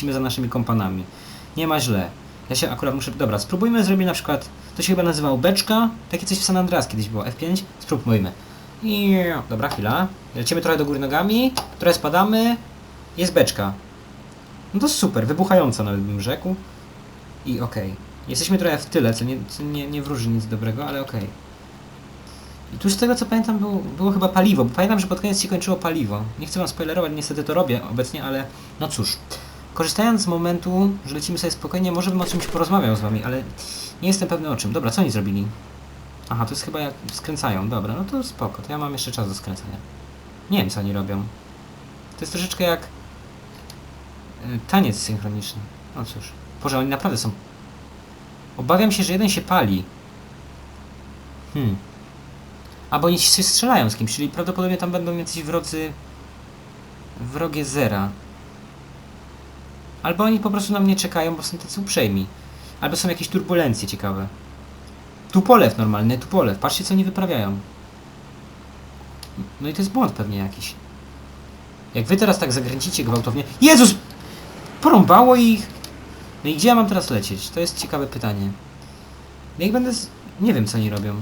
lecimy za naszymi kompanami. Nie ma źle. Ja się akurat muszę... Dobra, spróbujmy zrobić na przykład... To się chyba nazywało beczka. Takie coś w San Andreas kiedyś było. F5. Spróbujmy. I... Dobra, chwila. Lecimy trochę do góry nogami. Trochę spadamy. Jest beczka. No to super. Wybuchająca nawet bym rzekł. I okej. Jesteśmy trochę w tyle, co nie, co nie, nie wróży nic dobrego, ale okej. I tu z tego co pamiętam było, było chyba paliwo, bo pamiętam, że pod koniec się kończyło paliwo. Nie chcę wam spoilerować, niestety to robię obecnie, ale no cóż. Korzystając z momentu, że lecimy sobie spokojnie, może bym o czymś porozmawiał z wami, ale nie jestem pewny o czym. Dobra, co oni zrobili? Aha, to jest chyba jak skręcają. Dobra, no to spoko, to ja mam jeszcze czas do skręcania. Nie wiem co oni robią. To jest troszeczkę jak y, taniec synchroniczny. No cóż. Boże, oni naprawdę są... Obawiam się, że jeden się pali. Hmm. Albo oni się strzelają z kimś, czyli prawdopodobnie tam będą jacyś wrodzy... Wrogie zera. Albo oni po prostu na mnie czekają, bo są tacy uprzejmi. Albo są jakieś turbulencje ciekawe. Tupolew normalny, tupolew. Patrzcie co oni wyprawiają. No i to jest błąd pewnie jakiś. Jak wy teraz tak zakręcicie gwałtownie... Jezus! Porąbało ich! No i gdzie ja mam teraz lecieć? To jest ciekawe pytanie. Jak będę... Z... Nie wiem co oni robią.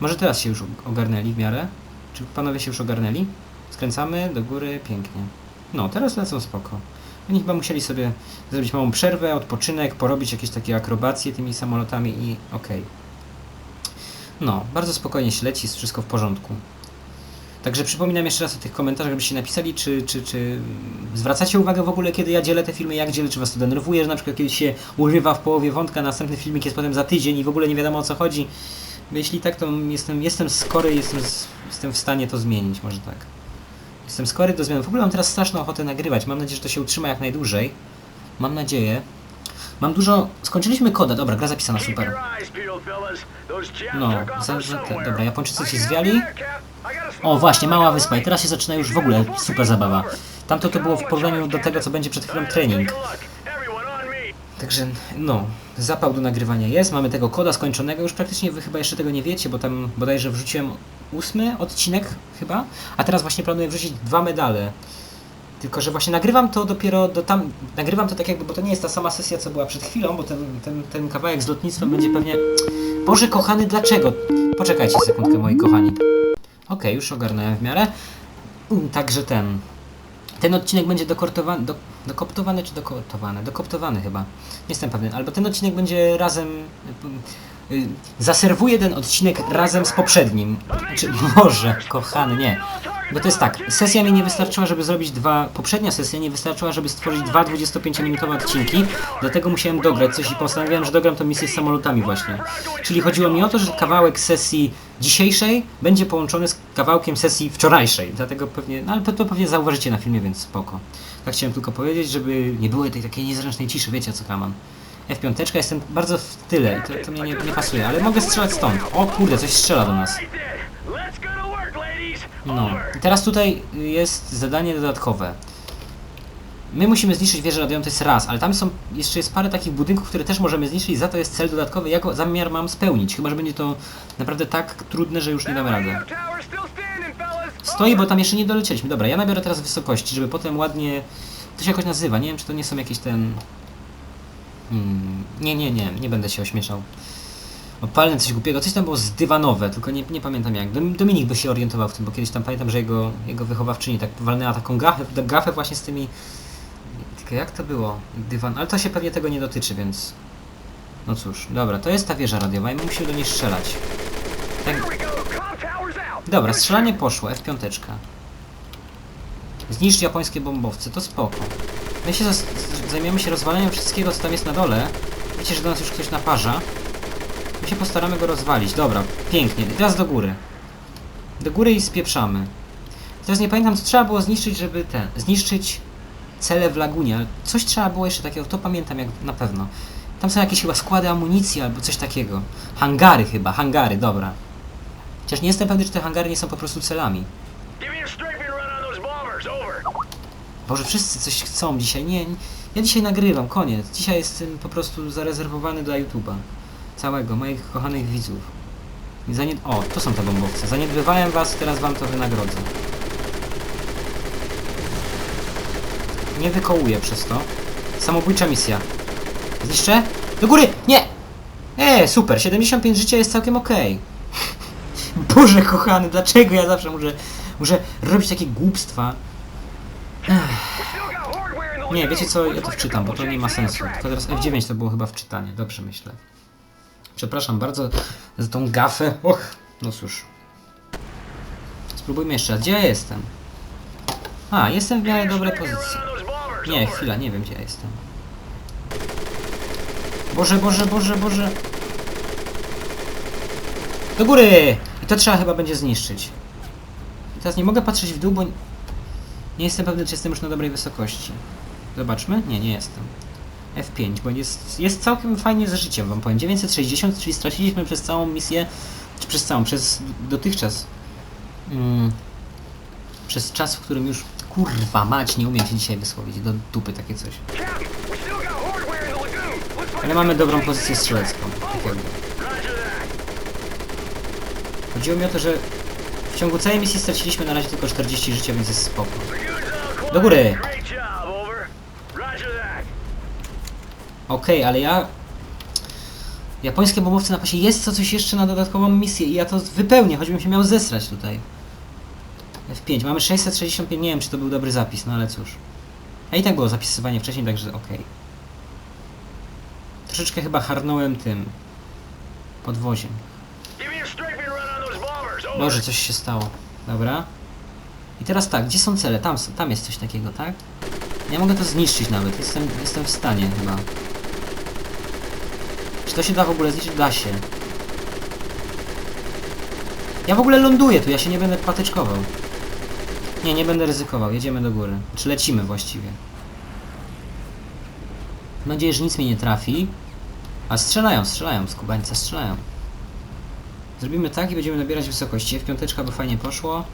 Może teraz się już ogarnęli w miarę? Czy panowie się już ogarnęli? Skręcamy do góry, pięknie. No, teraz lecą spoko. Oni chyba musieli sobie zrobić małą przerwę, odpoczynek, porobić jakieś takie akrobacje tymi samolotami i okej. No, bardzo spokojnie się leci, jest wszystko w porządku. Także przypominam jeszcze raz o tych komentarzach, żebyście napisali, czy, czy, czy zwracacie uwagę w ogóle, kiedy ja dzielę te filmy, jak dzielę, czy was to denerwuje, że na przykład kiedyś się urywa w połowie wątka, następny filmik jest potem za tydzień i w ogóle nie wiadomo o co chodzi. Jeśli tak, to jestem, jestem skory, jestem, jestem w stanie to zmienić, może tak. Jestem skory do zmian. W ogóle mam teraz straszną ochotę nagrywać. Mam nadzieję, że to się utrzyma jak najdłużej. Mam nadzieję. Mam dużo... Skończyliśmy koda. Dobra, gra zapisana, super. No, za, za, te, dobra, Japończycy się zwiali. O, właśnie, mała wyspa. I teraz się zaczyna już w ogóle super zabawa. Tamto to było w porównaniu do tego, co będzie przed chwilą trening. Także, no, zapał do nagrywania jest. Mamy tego koda skończonego. Już praktycznie wy chyba jeszcze tego nie wiecie, bo tam bodajże wrzuciłem ósmy odcinek chyba. A teraz właśnie planuję wrzucić dwa medale. Tylko, że właśnie nagrywam to dopiero do tam. Nagrywam to tak jakby, bo to nie jest ta sama sesja, co była przed chwilą, bo ten, ten, ten kawałek z lotnictwem będzie pewnie. Boże kochany, dlaczego? Poczekajcie sekundkę, moi kochani. Okej, już ogarnąłem w miarę. Mm, Także ten. Ten odcinek będzie dokortowany, do, dokoptowany czy dokortowany? Dokoptowany chyba. Nie jestem pewien. Albo ten odcinek będzie razem. Y, zaserwuję ten odcinek razem z poprzednim. Czy może, kochany, nie. Bo to jest tak, sesja mi nie wystarczyła, żeby zrobić dwa. Poprzednia sesja nie wystarczyła, żeby stworzyć dwa 25-minutowe odcinki. Dlatego musiałem dograć coś i postanowiłem, że dogram tą misję z samolotami właśnie. Czyli chodziło mi o to, że kawałek sesji dzisiejszej będzie połączony z kawałkiem sesji wczorajszej. Dlatego pewnie. No ale to, to pewnie zauważycie na filmie, więc spoko. Tak chciałem tylko powiedzieć, żeby nie było tej takiej niezręcznej ciszy, wiecie co mam. F5, jestem bardzo w tyle i to, to mnie nie, nie pasuje, ale mogę strzelać stąd. O kurde, coś strzela do nas. No, i teraz tutaj jest zadanie dodatkowe. My musimy zniszczyć wieżę radiową, to jest raz, ale tam są, jeszcze jest parę takich budynków, które też możemy zniszczyć, za to jest cel dodatkowy, jako zamiar mam spełnić, chyba, że będzie to naprawdę tak trudne, że już nie damy rady. Stoi, bo tam jeszcze nie dolecieliśmy. Dobra, ja nabiorę teraz wysokości, żeby potem ładnie... To się jakoś nazywa, nie wiem, czy to nie są jakieś ten... Hmm, nie, nie, nie, nie będę się ośmieszał. Opalne coś głupiego, coś tam było zdywanowe, tylko nie, nie pamiętam jak. Dom- Dominik by się orientował w tym, bo kiedyś tam pamiętam, że jego, jego wychowawczyni tak walnęła taką gafę, gafę właśnie z tymi... Tylko jak to było? Dywan, ale to się pewnie tego nie dotyczy, więc... No cóż, dobra, to jest ta wieża radiowa i my musimy do niej strzelać. Tak, Dobra, strzelanie poszło, F5. Zniszcz japońskie bombowce, to spoko. My się zajmiemy się rozwalaniem wszystkiego, co tam jest na dole. Wiecie, że do nas już ktoś naparza. My się postaramy go rozwalić. Dobra, pięknie. I teraz do góry. Do góry i spieprzamy. Teraz nie pamiętam, co trzeba było zniszczyć, żeby ten... Zniszczyć cele w lagunie, ale coś trzeba było jeszcze takiego, to pamiętam jak na pewno. Tam są jakieś chyba składy amunicji albo coś takiego. Hangary chyba, hangary, dobra. Chociaż nie jestem pewny, czy te hangary nie są po prostu celami. Boże, wszyscy coś chcą dzisiaj. Nie, nie, ja dzisiaj nagrywam, koniec. Dzisiaj jestem po prostu zarezerwowany dla YouTube'a. Całego, moich kochanych widzów. I zanie... O, to są te bombowce. Zaniedbywałem was, teraz wam to wynagrodzę. Nie wykołuję przez to. Samobójcza misja. Zniszczę? Do góry! Nie! E, super, 75 życia jest całkiem okej. Boże kochany, dlaczego ja zawsze muszę, muszę robić takie głupstwa? Nie, wiecie co, ja to wczytam, bo to nie ma sensu. Tylko teraz F9 to było chyba wczytanie, dobrze myślę. Przepraszam bardzo za tą gafę. Och, no cóż. Spróbujmy jeszcze raz. Gdzie ja jestem? A, jestem w miarę dobrej pozycji. Nie, chwila, nie wiem gdzie ja jestem. Boże, Boże, Boże, Boże. Do góry! I to trzeba chyba będzie zniszczyć. I teraz nie mogę patrzeć w dół, bo nie jestem pewny, czy jestem już na dobrej wysokości. Zobaczmy. Nie, nie jestem. F5, bo jest, jest całkiem fajnie z życiem, wam powiem. 960, czyli straciliśmy przez całą misję, czy przez całą, przez dotychczas. Mm, przez czas, w którym już. Kurwa mać, nie umiem się dzisiaj wysłowić. Do dupy takie coś. Ale mamy dobrą pozycję strzelecką. Tak. Chodziło mi o to, że w ciągu całej misji straciliśmy na razie tylko 40 życia, więc jest spoko. Do góry! Okej, ale ja... Japońskie bombowce na pasie jest co coś jeszcze na dodatkową misję i ja to wypełnię, choćbym się miał zesrać tutaj. F5, mamy 665, nie wiem czy to był dobry zapis, no ale cóż. A i tak było zapisywanie wcześniej, także okej. Troszeczkę chyba harnąłem tym podwoziem. Może coś się stało. Dobra. I teraz tak, gdzie są cele? Tam, tam jest coś takiego, tak? Ja mogę to zniszczyć nawet, jestem, jestem w stanie chyba. To się da w ogóle zniszczyć? Da się. Ja w ogóle ląduję tu, ja się nie będę patyczkował. Nie, nie będę ryzykował, jedziemy do góry. Czy lecimy właściwie. Mam nadzieję, że nic mnie nie trafi. A strzelają, strzelają, skubańce strzelają. Zrobimy tak i będziemy nabierać wysokości. F5 by fajnie poszło.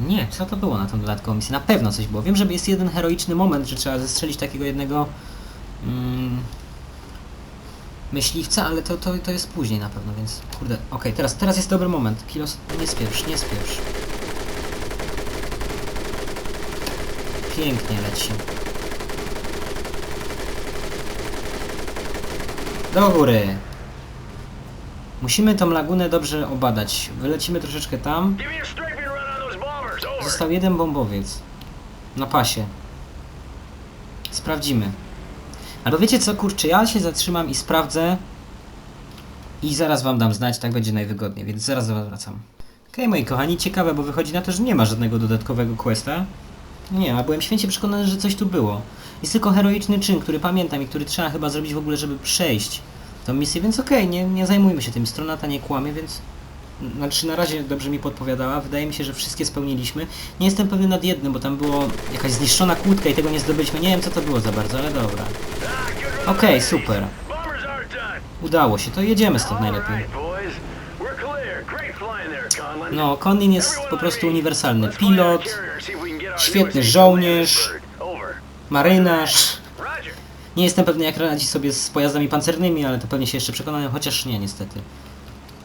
Nie, co to było na tą dodatkową misję? Na pewno coś było. Wiem, że jest jeden heroiczny moment, że trzeba zestrzelić takiego jednego mm, myśliwca, ale to, to, to jest później na pewno, więc kurde. Okej, teraz, teraz jest dobry moment. Kilos, nie spieprz, nie spieprz. Pięknie leci. Do góry. Musimy tą lagunę dobrze obadać. Wylecimy troszeczkę tam. Został jeden bombowiec. Na pasie. Sprawdzimy. Albo wiecie co, kurczę, ja się zatrzymam i sprawdzę. I zaraz wam dam znać, tak będzie najwygodniej, więc zaraz do was wracam. Okej, moi kochani, ciekawe, bo wychodzi na to, że nie ma żadnego dodatkowego questa. Nie, a byłem święcie przekonany, że coś tu było. Jest tylko heroiczny czyn, który pamiętam i który trzeba chyba zrobić w ogóle, żeby przejść tą misję, więc okej, nie, nie zajmujmy się tym. Strona ta nie kłamie, więc... Znaczy na razie dobrze mi podpowiadała. Wydaje mi się, że wszystkie spełniliśmy. Nie jestem pewny nad jednym, bo tam było jakaś zniszczona kłódka i tego nie zdobyliśmy. Nie wiem co to było za bardzo, ale dobra. Okej, super. Udało się, to jedziemy stąd najlepiej. No, Conlin jest po prostu uniwersalny. Pilot, świetny żołnierz, marynarz. Nie jestem pewny jak radzi sobie z pojazdami pancernymi, ale to pewnie się jeszcze przekonają, chociaż nie niestety.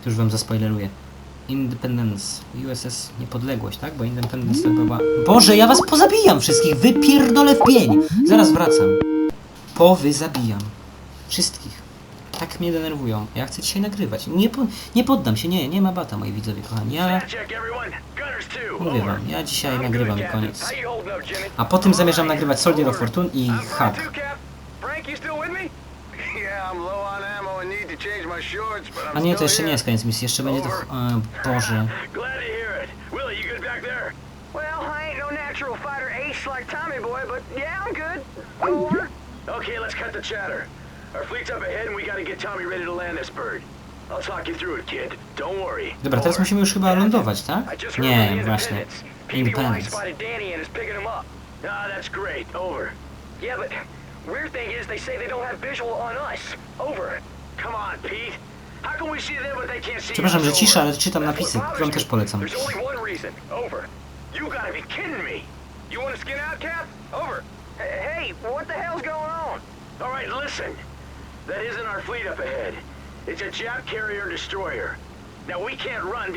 To już wam zaspoileruję. Independence. USS Niepodległość, tak? Bo Independence to chyba... Boże, ja was pozabijam wszystkich! Wypierdolę w pień! Zaraz wracam. Powyzabijam. Wszystkich. Tak mnie denerwują. Ja chcę dzisiaj nagrywać. Nie, po, nie poddam się, nie, nie ma bata, moi widzowie kochani. Ja mówię wam, ja dzisiaj nagrywam i koniec. A potem zamierzam nagrywać Soldier of Fortune i Hub. A nie, to jeszcze nie jest koniec misji, jeszcze będzie to... E, Boże. Glad to hear it. Willie, you good back there? Well, I ain't no natural fighter ace like Tommy Boy, but yeah, I'm good. Okay, let's cut the chatter. Our fleet's up ahead and we gotta get Tommy ready to land this bird. I'll talk you through it, kid. Don't worry. Dobra, teraz musimy już chyba lądować, tak? I just heard from Nie, the właśnie. Independence. PBY Independence. spotted Danny and is picking him up. Ah, that's great. Over. Yeah, but weird thing is they say they don't have visual on us. Over. Przepraszam, że cisza, ale czytam napisy, bothers też polecam.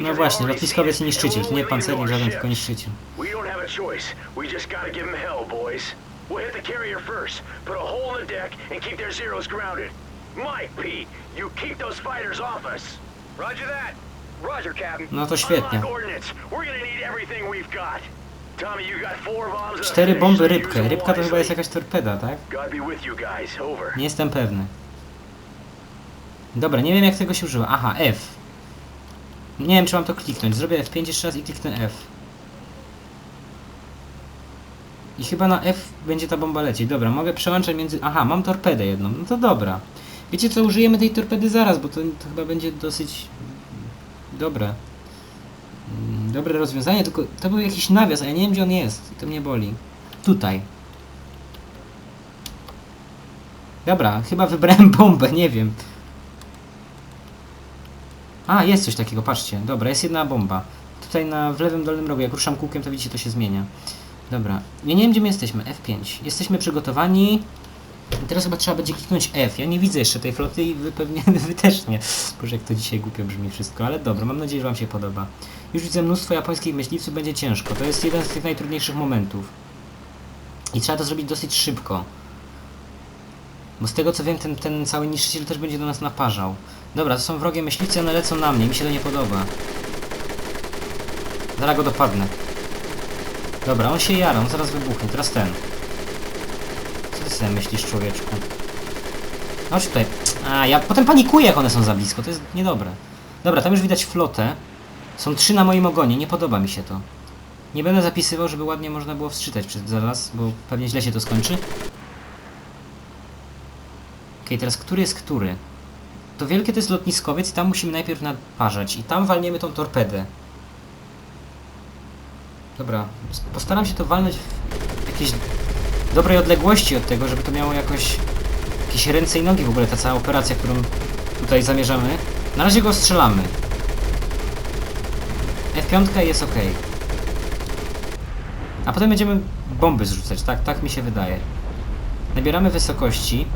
No właśnie, and to we're nie pancernik żaden, tylko boys. We'll hit the carrier first, put a hole in the deck, and keep their zeros grounded. Mike, Pete, you keep those fighters off us. Roger that. Roger, Captain. No to świetnie. Cztery bomby rybkę. Rybka to chyba jest jakaś torpeda, tak? Nie jestem pewny. Dobra, nie wiem jak tego się używa. Aha, F. Nie wiem czy mam to kliknąć. Zrobię F5 jeszcze raz i kliknę F. I chyba na F będzie ta bomba lecieć. Dobra, mogę przełączać między... Aha, mam torpedę jedną. No to dobra. Wiecie co, użyjemy tej torpedy zaraz, bo to, to chyba będzie dosyć... Dobre. Mm, Dobre rozwiązanie, tylko to był jakiś nawias, a ja nie wiem gdzie on jest. To mnie boli. Tutaj. Dobra, chyba wybrałem bombę, nie wiem. A, jest coś takiego, patrzcie. Dobra, jest jedna bomba. Tutaj na, w lewym dolnym rogu, jak ruszam kółkiem, to widzicie, to się zmienia. Dobra, ja nie wiem, gdzie my jesteśmy. F5. Jesteśmy przygotowani. I teraz chyba trzeba będzie kliknąć F. Ja nie widzę jeszcze tej floty i wy pewnie wy też nie. Boże, jak to dzisiaj głupio brzmi wszystko, ale dobra, mam nadzieję, że Wam się podoba. Już widzę mnóstwo japońskich myśliwców, będzie ciężko. To jest jeden z tych najtrudniejszych momentów. I trzeba to zrobić dosyć szybko. Bo z tego co wiem, ten, ten cały niszczyciel też będzie do nas naparzał. Dobra, to są wrogie myśliwce, one lecą na mnie, mi się to nie podoba. Zaraz go dopadnę. Dobra, on się jara, on zaraz wybuchnie, teraz ten. Ty sobie myślisz, człowieczku? Chodź tutaj. A, ja potem panikuję, jak one są za blisko, to jest niedobre. Dobra, tam już widać flotę. Są trzy na moim ogonie, nie podoba mi się to. Nie będę zapisywał, żeby ładnie można było wsczytać przed zaraz, bo pewnie źle się to skończy. Okej, teraz który jest który? To wielkie to jest lotniskowiec i tam musimy najpierw naparzać i tam walniemy tą torpedę. Dobra, postaram się to walnąć w jakiejś dobrej odległości od tego, żeby to miało jakoś jakieś ręce i nogi w ogóle, ta cała operacja, którą tutaj zamierzamy. Na razie go strzelamy. F5 jest ok. A potem będziemy bomby zrzucać, tak, tak mi się wydaje. Nabieramy wysokości.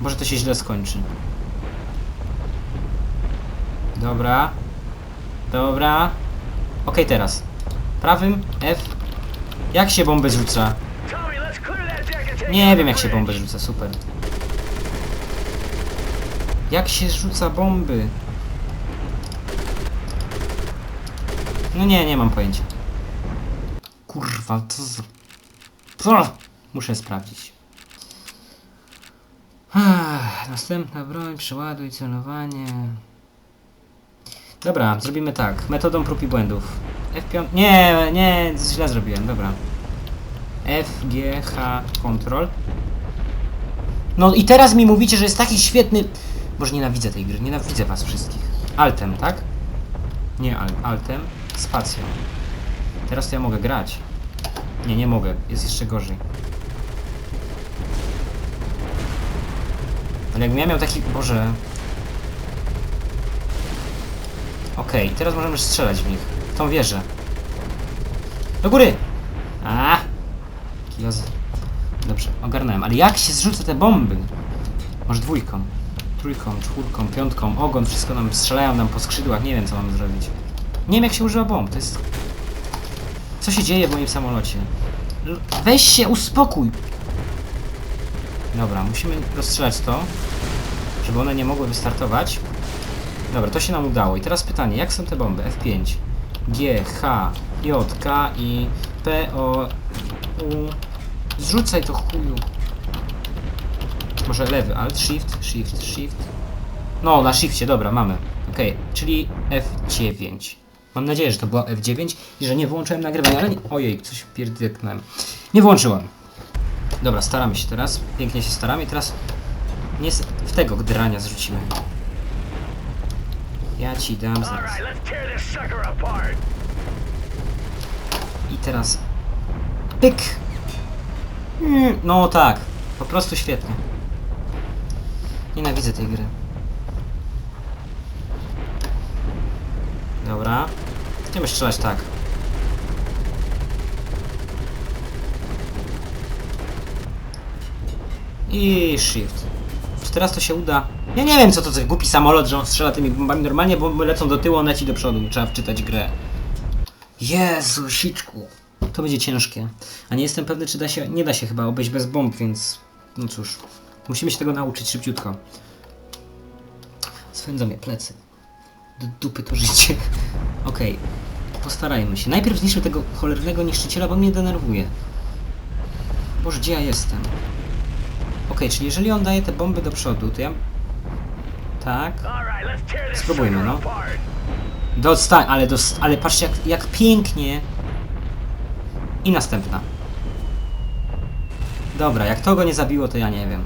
Może to się źle skończy. Dobra. Dobra. Ok, teraz. Prawym F. Jak się bomby take Nie wiem jak się bomby rzuca, super. Jak się rzuca bomby? No nie, nie mam pojęcia. Kurwa, co. Co? Muszę sprawdzić. Ach, następna broń, przeładuj, celowanie. Dobra, zrobimy tak. Metodą prób i błędów. F5... Nie, nie, źle zrobiłem, dobra. F, G, H, Control. No i teraz mi mówicie, że jest taki świetny... Boże, nienawidzę tej gry, nienawidzę was wszystkich. Altem, tak? Nie al Altem, spacją. Teraz to ja mogę grać. Nie, nie mogę, jest jeszcze gorzej. Ale jakbym ja miał taki... Boże... Okej, teraz możemy strzelać w nich. Tą wieżę. Do góry! A! Kiloz... Dobrze, ogarnąłem. Ale jak się zrzuca te bomby? Może dwójką, trójką, czwórką, piątką, ogon, wszystko nam strzelają nam po skrzydłach, nie wiem co mamy zrobić. Nie wiem jak się używa bomb, to jest... Co się dzieje w moim samolocie? L- Weź się, uspokój! Dobra, musimy rozstrzelać to, żeby one nie mogły wystartować. Dobra, to się nam udało. I teraz pytanie, jak są te bomby? F5, G, H, J, K i P, O, U... Zrzucaj to chuju. Może lewy, alt, shift, shift, shift. No, na shifcie, dobra, mamy. Okej, czyli F9. Mam nadzieję, że to była F9 i że nie wyłączyłem nagrywania, ale nie... Ojej, coś pierdyknąłem. Nie włączyłem. Dobra, staramy się teraz. Pięknie się staramy teraz... Nie w tego drania zrzucimy. Ja ci dam zaraz. I teraz... Pyk! Mm, No tak, po prostu świetnie. Nienawidzę tej gry. Dobra. Będziemy strzelać tak. I shift. Teraz to się uda? Ja nie wiem co to za głupi samolot, że on strzela tymi bombami normalnie, bomby lecą do tyłu, on leci do przodu. Trzeba wczytać grę. Jezu, siczku. To będzie ciężkie. A nie jestem pewny, czy da się. Nie da się chyba obejść bez bomb, więc. No cóż. Musimy się tego nauczyć szybciutko. Swędzą mnie plecy. Do dupy to życie. Okej. Postarajmy się. Najpierw zniszczę tego cholernego niszczyciela, bo mnie denerwuje. Boże, gdzie ja jestem? Okej, czyli jeżeli on daje te bomby do przodu, to ja... Tak. Spróbujmy, no. Dostań, ale, dost, ale patrzcie jak, jak pięknie. I następna. Dobra, jak to go nie zabiło, to ja nie wiem.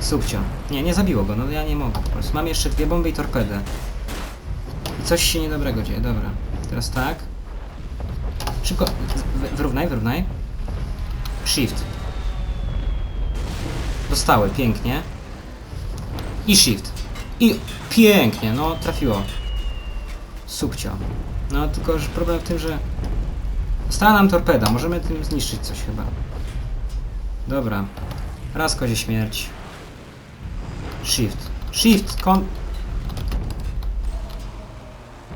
Subcio. Nie, nie zabiło go, no ja nie mogę po prostu. Mam jeszcze dwie bomby i torpedę. I coś się niedobrego dzieje, dobra. Teraz tak. Szybko, wyrównaj, wyrównaj. Shift. Dostały, pięknie. I shift. I pięknie, no trafiło. Subcio. No tylko, że problem w tym, że... Stała nam torpeda, możemy tym zniszczyć coś chyba. Dobra. Raz kozie śmierć. Shift. Shift, kon...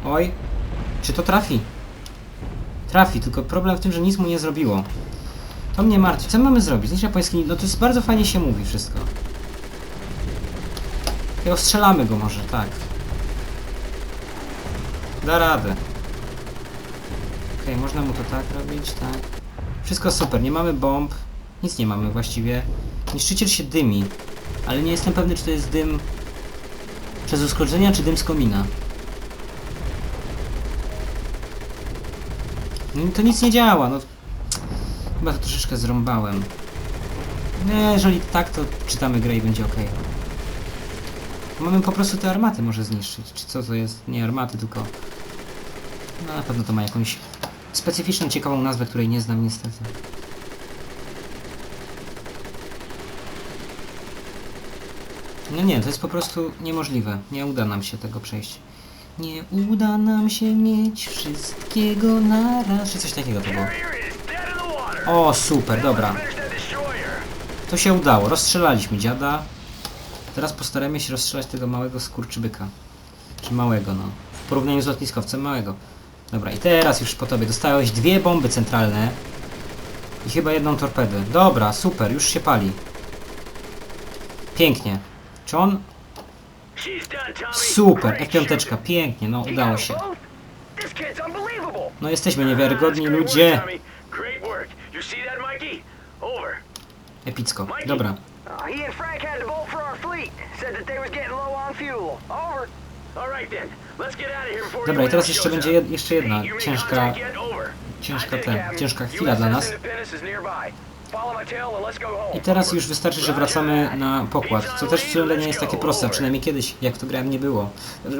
Oj. Czy to trafi? Trafi, tylko problem w tym, że nic mu nie zrobiło. To mnie martwi. Co mamy zrobić? Zniszcz japoński... No to jest bardzo fajnie się mówi wszystko. I ostrzelamy go może, tak. Da radę. Okej, można mu to tak robić, tak. Wszystko super, nie mamy bomb. Nic nie mamy właściwie. Niszczyciel się dymi. Ale nie jestem pewny, czy to jest dym przez uszkodzenia, czy dym z komina. No, to nic nie działa, no. Chyba to troszeczkę zrąbałem. Nie, jeżeli tak, to czytamy grę i będzie ok. Mamy po prostu te armaty może zniszczyć. Czy co to jest? Nie armaty, tylko... No na pewno to ma jakąś specyficzną, ciekawą nazwę, której nie znam niestety. No nie, to jest po prostu niemożliwe. Nie uda nam się tego przejść. Nie uda nam się mieć wszystkiego naraz. Czy coś takiego to było. Carrier is dead in the water. O, super, dobra. To się udało. Rozstrzelaliśmy dziada. Teraz postaramy się rozstrzelać tego małego skurczybyka. Czy małego, no. W porównaniu z lotniskowcem małego. Dobra, i teraz już po tobie dostałeś dwie bomby centralne. I chyba jedną torpedę. Dobra, super, już się pali. Pięknie. Czy on... Super, Great F5, shooting. pięknie, no udało się. No jesteśmy niewiarygodni ludzie. Epicko. Dobra. Uh, he and Frank had to bolt for our fleet. Said that they was getting low on fuel. Over. All right then. Let's get out of here before Dobra, i teraz jeszcze będzie jed jeszcze jedna ciężka, ciężka ten, Captain. ciężka chwila dla nas. I teraz już wystarczy, że wracamy na pokład, co też wcale nie jest takie proste, przynajmniej kiedyś, jak to grałem, nie było.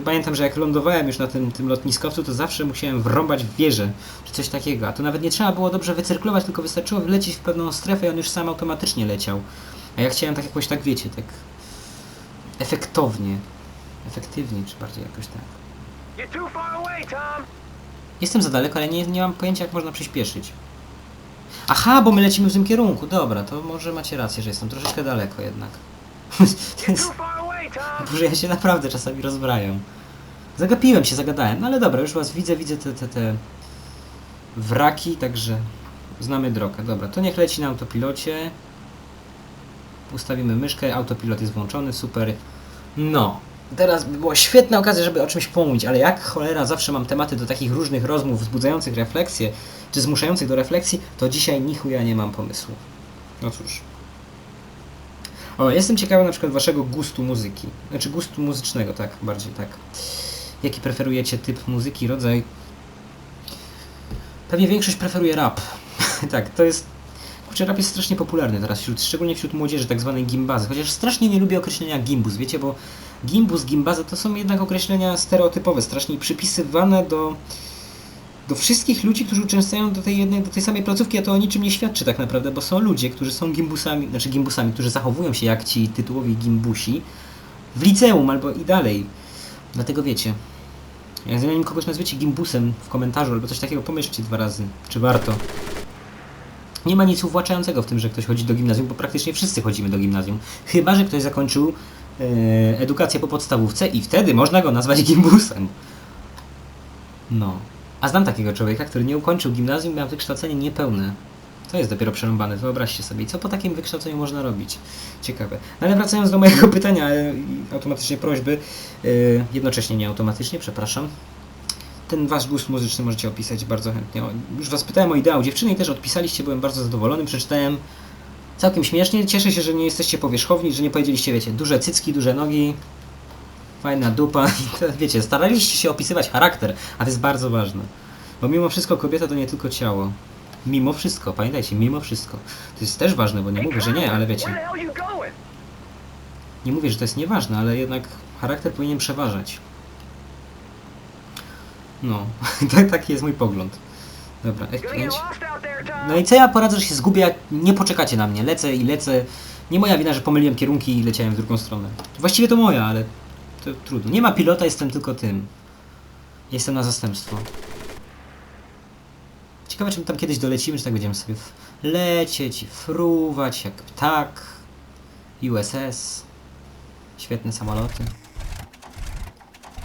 Pamiętam, że jak lądowałem już na tym, tym lotniskowcu, to zawsze musiałem wrąbać w wieżę, czy coś takiego, a to nawet nie trzeba było dobrze wycyrklować, tylko wystarczyło wlecieć w pewną strefę i on już sam automatycznie leciał. A ja chciałem tak jakoś, tak wiecie, tak efektownie, efektywnie, czy bardziej jakoś tak. Jestem za daleko, ale nie, nie mam pojęcia, jak można przyspieszyć. Aha, bo my lecimy w tym kierunku, dobra, to może macie rację, że jestem troszeczkę daleko jednak. Boże, ja się naprawdę czasami rozbrajam. Zagapiłem się, zagadałem, no ale dobra, już was widzę, widzę te, te, te wraki, także znamy drogę. Dobra, to niech leci na autopilocie. Ustawimy myszkę, autopilot jest włączony, super. No, teraz by była świetna okazja, żeby o czymś pomówić, ale jak cholera zawsze mam tematy do takich różnych rozmów wzbudzających refleksję, czy zmuszających do refleksji, to dzisiaj ni chuja nie mam pomysłu. No cóż. O, jestem ciekawy na przykład waszego gustu muzyki. Znaczy gustu muzycznego, tak, bardziej tak. Jaki preferujecie typ muzyki, rodzaj? Pewnie większość preferuje rap. tak, to jest... Kurczę, rap jest strasznie popularny teraz, wśród, szczególnie wśród młodzieży, tak zwanej gimbazy. Chociaż strasznie nie lubię określenia gimbus, wiecie, bo gimbus, gimbaza to są jednak określenia stereotypowe, strasznie przypisywane do do wszystkich ludzi, którzy uczęszczają do tej jednej, do tej samej placówki, a to o niczym nie świadczy tak naprawdę, bo są ludzie, którzy są gimbusami, znaczy gimbusami, którzy zachowują się jak ci tytułowi gimbusi w liceum albo i dalej. Dlatego wiecie, jak zanim kogoś nazwiecie gimbusem w komentarzu albo coś takiego, pomyślcie dwa razy, czy warto. Nie ma nic uwłaczającego w tym, że ktoś chodzi do gimnazjum, bo praktycznie wszyscy chodzimy do gimnazjum. Chyba, że ktoś zakończył e, edukację po podstawówce i wtedy można go nazwać gimbusem. No. A znam takiego człowieka, który nie ukończył gimnazjum, miał wykształcenie niepełne. To jest dopiero przerąbane, wyobraźcie sobie. Co po takim wykształceniu można robić? Ciekawe. No ale wracając do mojego pytania e, automatycznie prośby, e, jednocześnie nie automatycznie, przepraszam. Ten wasz gust muzyczny możecie opisać bardzo chętnie. Już was pytałem o ideał dziewczyny i też odpisaliście, byłem bardzo zadowolony, przeczytałem całkiem śmiesznie. Cieszę się, że nie jesteście powierzchowni, że nie powiedzieliście, wiecie, duże cycki, duże nogi, fajna dupa. I to, wiecie, staraliście się opisywać charakter, a to jest bardzo ważne. Bo mimo wszystko kobieta to nie tylko ciało. Mimo wszystko, pamiętajcie, mimo wszystko. To jest też ważne, bo nie mówię, że nie, ale wiecie, nie mówię, że to jest nieważne, ale jednak charakter powinien przeważać. No, tak- taki jest mój pogląd. Dobra, Gonna get F5. lost out there, Tom. No i co ja poradzę, że się zgubię, jak nie poczekacie na mnie. Lecę i lecę. Nie moja wina, że pomyliłem kierunki i leciałem w drugą stronę. Właściwie to moja, ale to trudno. Nie ma pilota, jestem tylko tym. Jestem na zastępstwo. Ciekawe, czy my tam kiedyś dolecimy, czy tak będziemy sobie lecieć i fruwać jak ptak. USS. Świetne samoloty.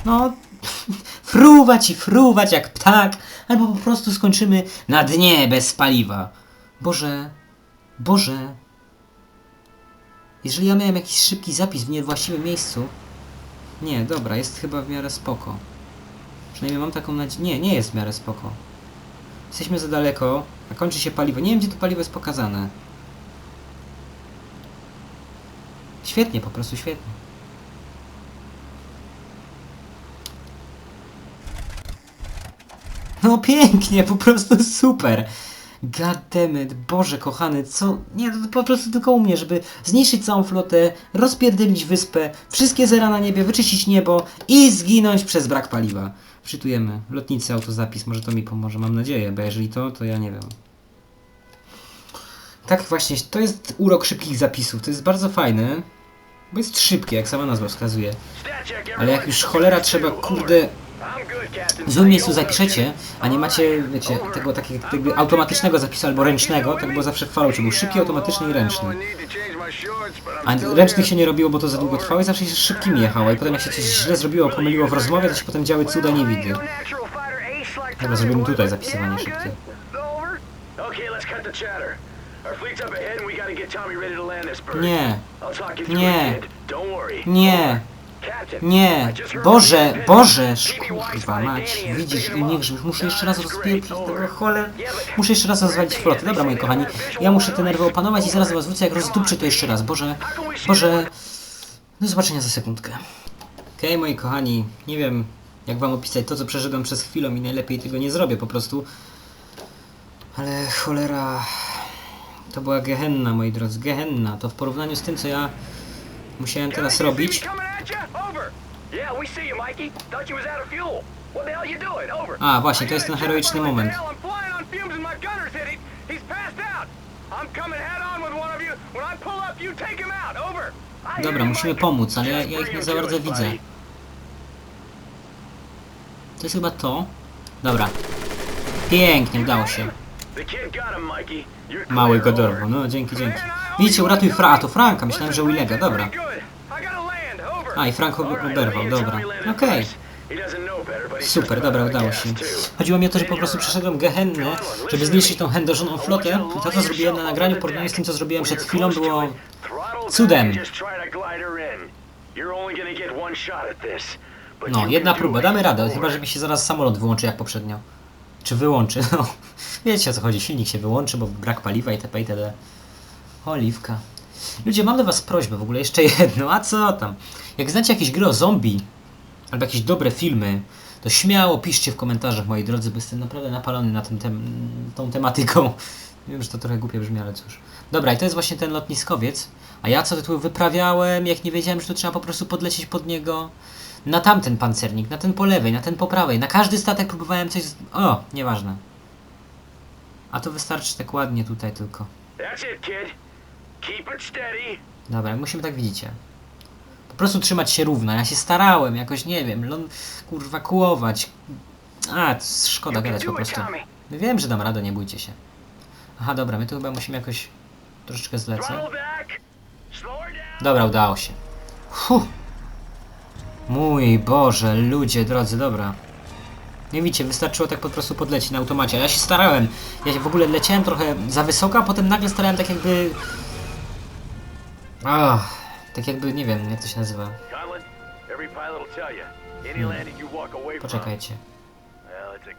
No, fruwać i fruwać jak ptak, albo po prostu skończymy na dnie bez paliwa. Boże, Boże. Jeżeli ja miałem jakiś szybki zapis w niewłaściwym miejscu. Nie, dobra, jest chyba w miarę spoko. Przynajmniej mam taką nadzieję. Nie, nie jest w miarę spoko. Jesteśmy za daleko, a kończy się paliwo. Nie wiem, gdzie to paliwo jest pokazane. Świetnie, po prostu świetnie. No pięknie, po prostu super. Goddammit, Boże kochany, co? Nie, to po prostu tylko u mnie, żeby zniszczyć całą flotę, rozpierdylić wyspę, wszystkie zera na niebie, wyczyścić niebo i zginąć przez brak paliwa. Wczytujemy. Lotnicy autozapis, może to mi pomoże, mam nadzieję, bo jeżeli to, to ja nie wiem. Tak właśnie, to jest urok szybkich zapisów, to jest bardzo fajne, bo jest szybkie, jak sama nazwa wskazuje. Ale jak już cholera trzeba, kurde. W złym miejscu zapiszecie, a nie macie, wiecie, tego takiego tego automatycznego zapisu albo ręcznego, tak było zawsze w Falloutie, był szybki, automatyczny i ręczny. A ręcznych się nie robiło, bo to za długo trwało i zawsze się z szybkimi jechało i potem jak się coś źle zrobiło, pomyliło w rozmowie, to się potem działy cuda niewidy. Dobra, zrobimy tutaj zapisywanie szybkie. Nie, Nie. nie, nie, Boże, Boże, kurwa mać, widzisz nie grzyb, muszę jeszcze raz rozpieprzyć tego chole, muszę jeszcze raz rozwalić flotę, dobra moi kochani, ja muszę te nerwy opanować i zaraz was wrócę, jak rozdupczę to jeszcze raz, Boże, Boże, do zobaczenia za sekundkę. Okej, moi kochani, nie wiem jak wam opisać to, co przeżyłem przez chwilę i najlepiej tego nie zrobię po prostu. Ale cholera... To była gehenna, moi drodzy, gehenna. To w porównaniu z tym, co ja musiałem teraz robić... A, właśnie, to jest ten heroiczny moment. Dobra, musimy pomóc, ale ja, ja ich nie za bardzo widzę. To jest chyba to. Dobra. Pięknie, udało się. Mały go dorwał, no dzięki, dzięki. Widzicie, uratuj Fra, a to Franka, myślałem, że Willega, dobra. A, i Frank ob- oberwał, dobra. Okej. Super, dobra, udało się. Chodziło mi o to, że po prostu przeszedłem gehennę, żeby zniszczyć tą hendożoną flotę. I to, co zrobiłem na nagraniu, w porównaniu z tym, co zrobiłem przed chwilą, było cudem. No, jedna próba, damy radę, chyba że mi się zaraz samolot wyłączy jak poprzednio. Czy wyłączy, no. Wiecie o co chodzi, silnik się wyłączy, bo brak paliwa itp. itd. Oliwka. Ludzie, mam do was prośbę w ogóle, jeszcze jedno, a co tam? Jak znacie jakieś gry o zombie, albo jakieś dobre filmy, to śmiało piszcie w komentarzach, moi drodzy, bo jestem naprawdę napalony na tym tem tą tematyką. Wiem, że to trochę głupie brzmi, ale cóż. Dobra, i to jest właśnie ten lotniskowiec. A ja co tu wyprawiałem, jak nie wiedziałem, że tu trzeba po prostu podlecieć pod niego. Na tamten pancernik, na ten po lewej, na ten po prawej. Na każdy statek próbowałem coś... Z... O, nieważne. A to wystarczy tak ładnie tutaj tylko. Dobra, musimy tak widzicie. Po prostu trzymać się równo. Ja się starałem jakoś, nie wiem, lon, kurwa kułować. A, szkoda gadać po prostu. Tommy. Wiem, że dam radę, nie bójcie się. Aha, dobra, my tu chyba musimy jakoś troszeczkę zlecę. Dobra, udało się. Huh. Mój Boże, ludzie drodzy, dobra. Nie widzicie, wystarczyło tak po prostu podlecieć na automacie. Ja się starałem. Ja się w ogóle leciałem trochę za wysoko, a potem nagle starałem tak jakby... Ach, tak jakby, nie wiem, jak to się nazywa. From. Poczekajcie.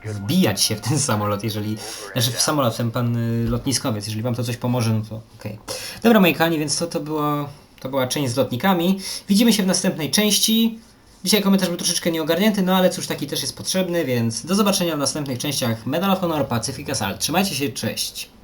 Wbijać się w ten samolot, jeżeli... Znaczy w samolot, ten pan y, lotniskowiec, jeżeli wam to coś pomoże, no to okej. Dobra, moi kochani, więc to, to, było, to była część z lotnikami. Widzimy się w następnej części. Dzisiaj komentarz był troszeczkę nieogarnięty, no ale cóż, taki też jest potrzebny, więc do zobaczenia w następnych częściach Medal of Honor Pacific Assault. Trzymajcie się, cześć!